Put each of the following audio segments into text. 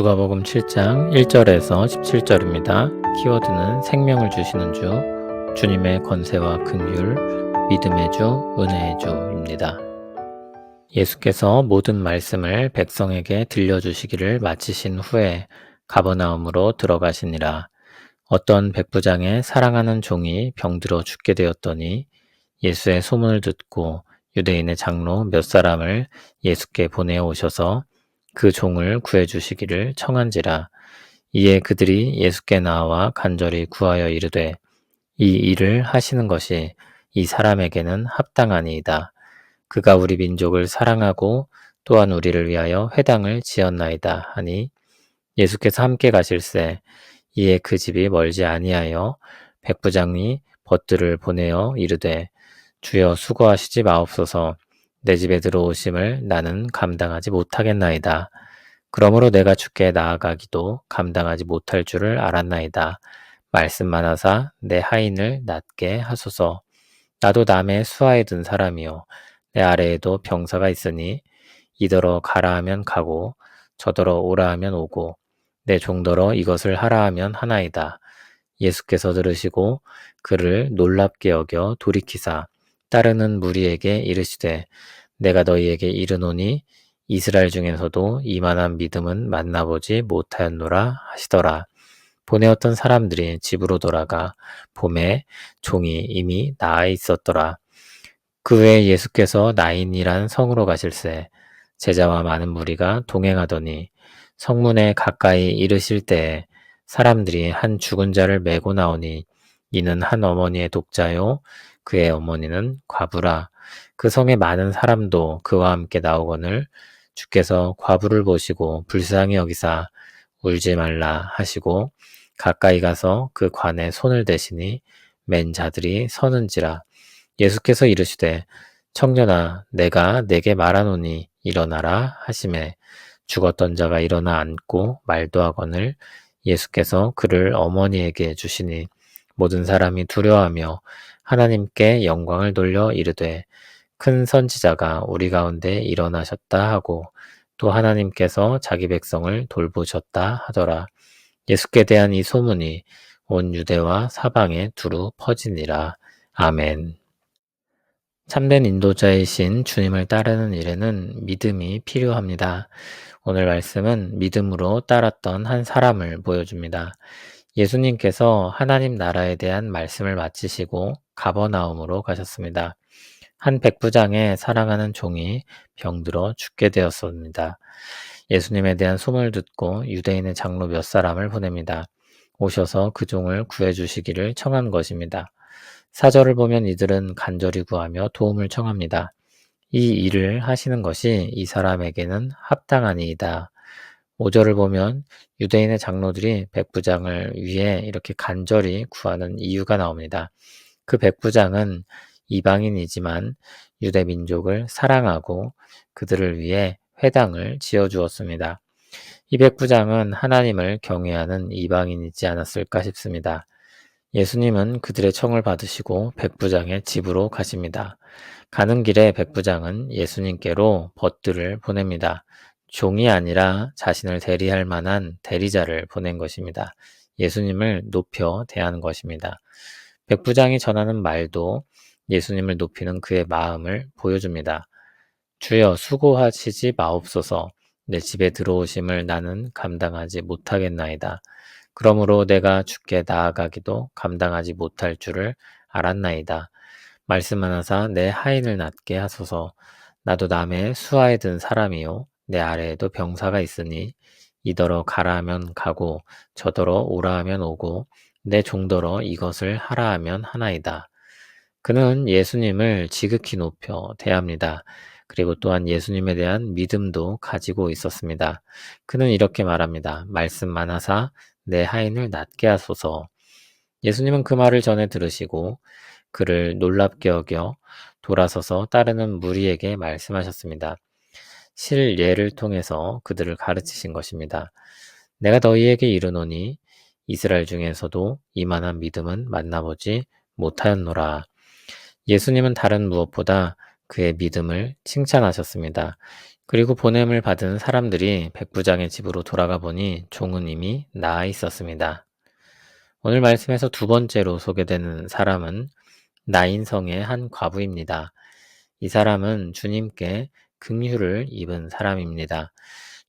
누가복음 7장 1절에서 17절입니다. 키워드는 생명을 주시는 주, 주님의 권세와 긍휼, 믿음의 주, 은혜의 주입니다. 예수께서 모든 말씀을 백성에게 들려주시기를 마치신 후에 가버나움으로 들어가시니라. 어떤 백부장의 사랑하는 종이 병들어 죽게 되었더니 예수의 소문을 듣고 유대인의 장로 몇 사람을 예수께 보내어 오셔서 그 종을 구해 주시기를 청한지라 이에 그들이 예수께 나와 간절히 구하여 이르되 이 일을 하시는 것이 이 사람에게는 합당하니이다. 그가 우리 민족을 사랑하고 또한 우리를 위하여 회당을 지었나이다 하니 예수께서 함께 가실새 이에 그 집이 멀지 아니하여 백부장이 벗들을 보내어 이르되 주여 수고하시지 마옵소서 내 집에 들어오심을 나는 감당하지 못하겠나이다. 그러므로 내가 주께 나아가기도 감당하지 못할 줄을 알았나이다. 말씀만 하사 내 하인을 낫게 하소서. 나도 남의 수하에 든 사람이요. 내 아래에도 병사가 있으니 이더러 가라 하면 가고 저더러 오라 하면 오고 내 종더러 이것을 하라 하면 하나이다. 예수께서 들으시고 그를 놀랍게 여겨 돌이키사 따르는 무리에게 이르시되 내가 너희에게 이르노니 이스라엘 중에서도 이만한 믿음은 만나보지 못하였노라 하시더라. 보내었던 사람들이 집으로 돌아가 봄에 종이 이미 나아 있었더라. 그 외에 예수께서 나인이란 성으로 가실새 제자와 많은 무리가 동행하더니 성문에 가까이 이르실 때에 사람들이 한 죽은 자를 메고 나오니 이는 한 어머니의 독자요 그의 어머니는 과부라. 그 성에 많은 사람도 그와 함께 나오거늘 주께서 과부를 보시고 불쌍히 여기사 울지 말라 하시고 가까이 가서 그 관에 손을 대시니 맨 자들이 서는지라. 예수께서 이르시되 청년아 내가 내게 말하노니 일어나라 하심에 죽었던 자가 일어나 앉고 말도 하거늘 예수께서 그를 어머니에게 주시니 모든 사람이 두려워하며 하나님께 영광을 돌려 이르되 큰 선지자가 우리 가운데 일어나셨다 하고 또 하나님께서 자기 백성을 돌보셨다 하더라. 예수께 대한 이 소문이 온 유대와 사방에 두루 퍼지니라. 아멘. 참된 인도자이신 주님을 따르는 일에는 믿음이 필요합니다. 오늘 말씀은 믿음으로 따랐던 한 사람을 보여줍니다. 예수님께서 하나님 나라에 대한 말씀을 마치시고 가버나움으로 가셨습니다. 한 백부장의 사랑하는 종이 병들어 죽게 되었습니다. 예수님에 대한 소문을 듣고 유대인의 장로 몇 사람을 보냅니다. 오셔서 그 종을 구해 주시기를 청한 것입니다. 사절을 보면 이들은 간절히 구하며 도움을 청합니다. 이 일을 하시는 것이 이 사람에게는 합당하니이다. 5절을 보면 유대인의 장로들이 백부장을 위해 이렇게 간절히 구하는 이유가 나옵니다. 그 백부장은 이방인이지만 유대 민족을 사랑하고 그들을 위해 회당을 지어 주었습니다. 이 백부장은 하나님을 경외하는 이방인이지 않았을까 싶습니다. 예수님은 그들의 청을 받으시고 백부장의 집으로 가십니다. 가는 길에 백부장은 예수님께로 벗들을 보냅니다. 종이 아니라 자신을 대리할 만한 대리자를 보낸 것입니다. 예수님을 높여 대하는 것입니다. 백부장이 전하는 말도 예수님을 높이는 그의 마음을 보여줍니다. 주여 수고하시지 마옵소서 내 집에 들어오심을 나는 감당하지 못하겠나이다. 그러므로 내가 주께 나아가기도 감당하지 못할 줄을 알았나이다. 말씀하나사 내 하인을 낫게 하소서. 나도 남의 수하에 든 사람이요. 내 아래에도 병사가 있으니 이더러 가라 하면 가고 저더러 오라 하면 오고 내 종더러 이것을 하라 하면 하나이다. 그는 예수님을 지극히 높여 대합니다. 그리고 또한 예수님에 대한 믿음도 가지고 있었습니다. 그는 이렇게 말합니다. 말씀만 하사 내 하인을 낫게 하소서. 예수님은 그 말을 전해 들으시고 그를 놀랍게 여겨 돌아서서 따르는 무리에게 말씀하셨습니다. 실예를 통해서 그들을 가르치신 것입니다. 내가 너희에게 이르노니 이스라엘 중에서도 이만한 믿음은 만나보지 못하였노라. 예수님은 다른 무엇보다 그의 믿음을 칭찬하셨습니다. 그리고 보냄을 받은 사람들이 백부장의 집으로 돌아가 보니 종은 이미 나아 있었습니다. 오늘 말씀에서 두 번째로 소개되는 사람은 나인성의 한 과부입니다. 이 사람은 주님께 긍휼을 입은 사람입니다.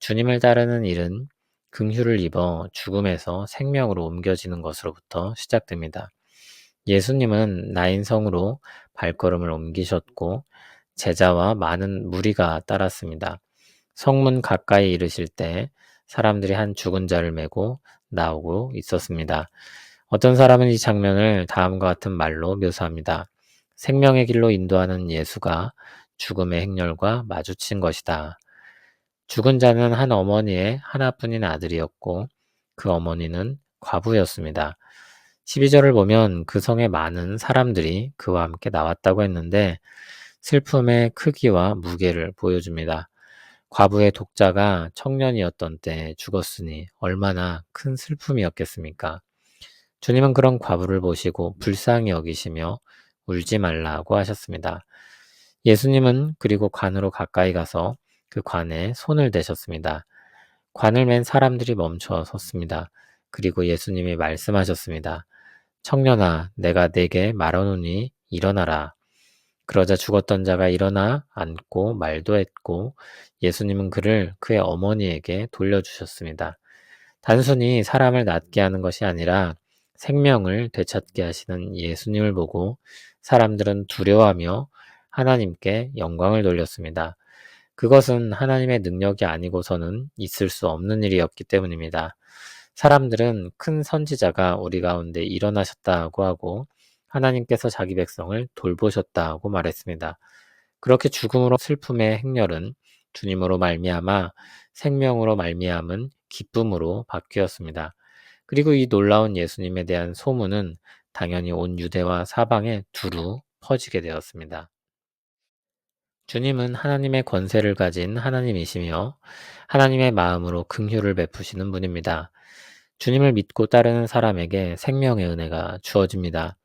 주님을 따르는 일은 긍휼을 입어 죽음에서 생명으로 옮겨지는 것으로부터 시작됩니다. 예수님은 나인성으로 발걸음을 옮기셨고 제자와 많은 무리가 따랐습니다. 성문 가까이 이르실 때 사람들이 한 죽은 자를 메고 나오고 있었습니다. 어떤 사람은 이 장면을 다음과 같은 말로 묘사합니다. 생명의 길로 인도하는 예수가 죽음의 행렬과 마주친 것이다. 죽은 자는 한 어머니의 하나뿐인 아들이었고 그 어머니는 과부였습니다. 12절을 보면 그 성에 많은 사람들이 그와 함께 나왔다고 했는데 슬픔의 크기와 무게를 보여줍니다. 과부의 독자가 청년이었던 때 죽었으니 얼마나 큰 슬픔이었겠습니까? 주님은 그런 과부를 보시고 불쌍히 여기시며 울지 말라고 하셨습니다. 예수님은 그리고 관으로 가까이 가서 그 관에 손을 대셨습니다. 관을 맨 사람들이 멈춰 섰습니다. 그리고 예수님이 말씀하셨습니다. 청년아, 내가 네게 말하노니 일어나라. 그러자 죽었던 자가 일어나 앉고 말도 했고 예수님은 그를 그의 어머니에게 돌려주셨습니다. 단순히 사람을 낫게 하는 것이 아니라 생명을 되찾게 하시는 예수님을 보고 사람들은 두려워하며 하나님께 영광을 돌렸습니다. 그것은 하나님의 능력이 아니고서는 있을 수 없는 일이었기 때문입니다. 사람들은 큰 선지자가 우리 가운데 일어나셨다고 하고 하나님께서 자기 백성을 돌보셨다고 말했습니다. 그렇게 죽음으로 슬픔의 행렬은 주님으로 말미암아 생명으로 말미암은 기쁨으로 바뀌었습니다. 그리고 이 놀라운 예수님에 대한 소문은 당연히 온 유대와 사방에 두루 퍼지게 되었습니다. 주님은 하나님의 권세를 가진 하나님이시며 하나님의 마음으로 긍휼을 베푸시는 분입니다. 주님을 믿고 따르는 사람에게 생명의 은혜가 주어집니다.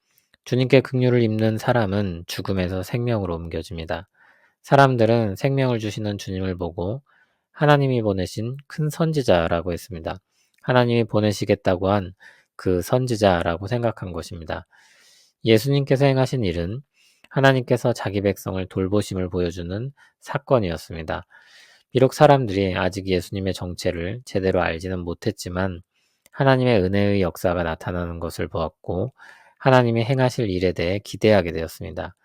주님께 긍휼을 입는 사람은 죽음에서 생명으로 옮겨집니다. 사람들은 생명을 주시는 주님을 보고 하나님이 보내신 큰 선지자라고 했습니다. 하나님이 보내시겠다고 한 그 선지자라고 생각한 것입니다. 예수님께서 행하신 일은 하나님께서 자기 백성을 돌보심을 보여주는 사건이었습니다. 비록 사람들이 아직 예수님의 정체를 제대로 알지는 못했지만 하나님의 은혜의 역사가 나타나는 것을 보았고 하나님이 행하실 일에 대해 기대하게 되었습니다.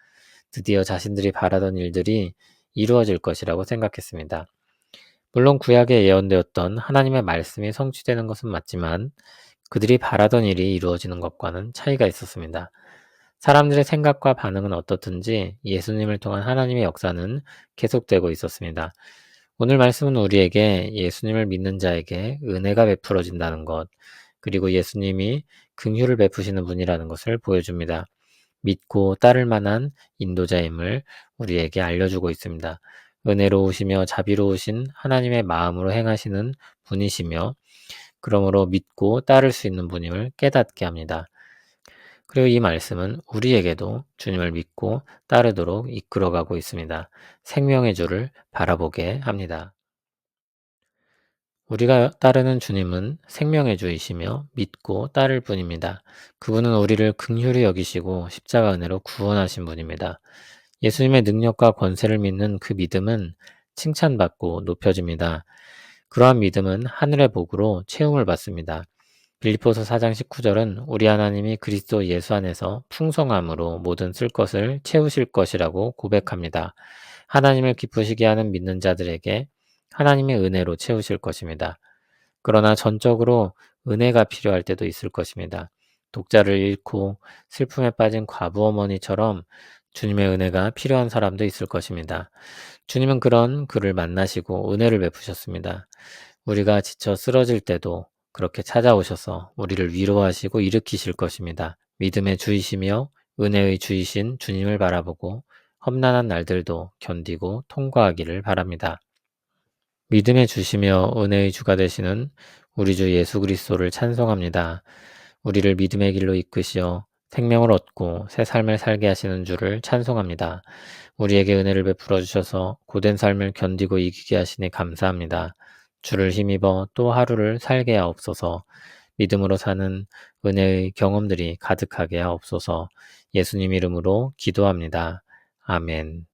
드디어 자신들이 바라던 일들이 이루어질 것이라고 생각했습니다. 물론 구약에 예언되었던 하나님의 말씀이 성취되는 것은 맞지만 그들이 바라던 일이 이루어지는 것과는 차이가 있었습니다. 사람들의 생각과 반응은 어떻든지 예수님을 통한 하나님의 역사는 계속되고 있었습니다. 오늘 말씀은 우리에게 예수님을 믿는 자에게 은혜가 베풀어진다는 것, 그리고 예수님이 긍휼을 베푸시는 분이라는 것을 보여줍니다. 믿고 따를 만한 인도자임을 우리에게 알려주고 있습니다. 은혜로우시며 자비로우신 하나님의 마음으로 행하시는 분이시며 그러므로 믿고 따를 수 있는 분임을 깨닫게 합니다. 그리고 이 말씀은 우리에게도 주님을 믿고 따르도록 이끌어가고 있습니다. 생명의 주를 바라보게 합니다. 우리가 따르는 주님은 생명의 주이시며 믿고 따를 분입니다. 그분은 우리를 긍휼히 여기시고 십자가 은혜로 구원하신 분입니다. 예수님의 능력과 권세를 믿는 그 믿음은 칭찬받고 높여집니다. 그러한 믿음은 하늘의 복으로 채움을 받습니다. 빌리포서 4장 19절은 우리 하나님이 그리스도 예수 안에서 풍성함으로 모든 쓸 것을 채우실 것이라고 고백합니다. 하나님을 기쁘시게 하는 믿는 자들에게 하나님의 은혜로 채우실 것입니다. 그러나 전적으로 은혜가 필요할 때도 있을 것입니다. 독자를 잃고 슬픔에 빠진 과부 어머니처럼 주님의 은혜가 필요한 사람도 있을 것입니다. 주님은 그런 그를 만나시고 은혜를 베푸셨습니다. 우리가 지쳐 쓰러질 때도 그렇게 찾아오셔서 우리를 위로하시고 일으키실 것입니다. 믿음의 주이시며 은혜의 주이신 주님을 바라보고 험난한 날들도 견디고 통과하기를 바랍니다. 믿음의 주시며 은혜의 주가 되시는 우리 주 예수 그리스도를 찬송합니다. 우리를 믿음의 길로 이끄시어 생명을 얻고 새 삶을 살게 하시는 주를 찬송합니다. 우리에게 은혜를 베풀어 주셔서 고된 삶을 견디고 이기게 하시니 감사합니다. 주를 힘입어 또 하루를 살게 하옵소서. 믿음으로 사는 은혜의 경험들이 가득하게 하옵소서. 예수님 이름으로 기도합니다. 아멘.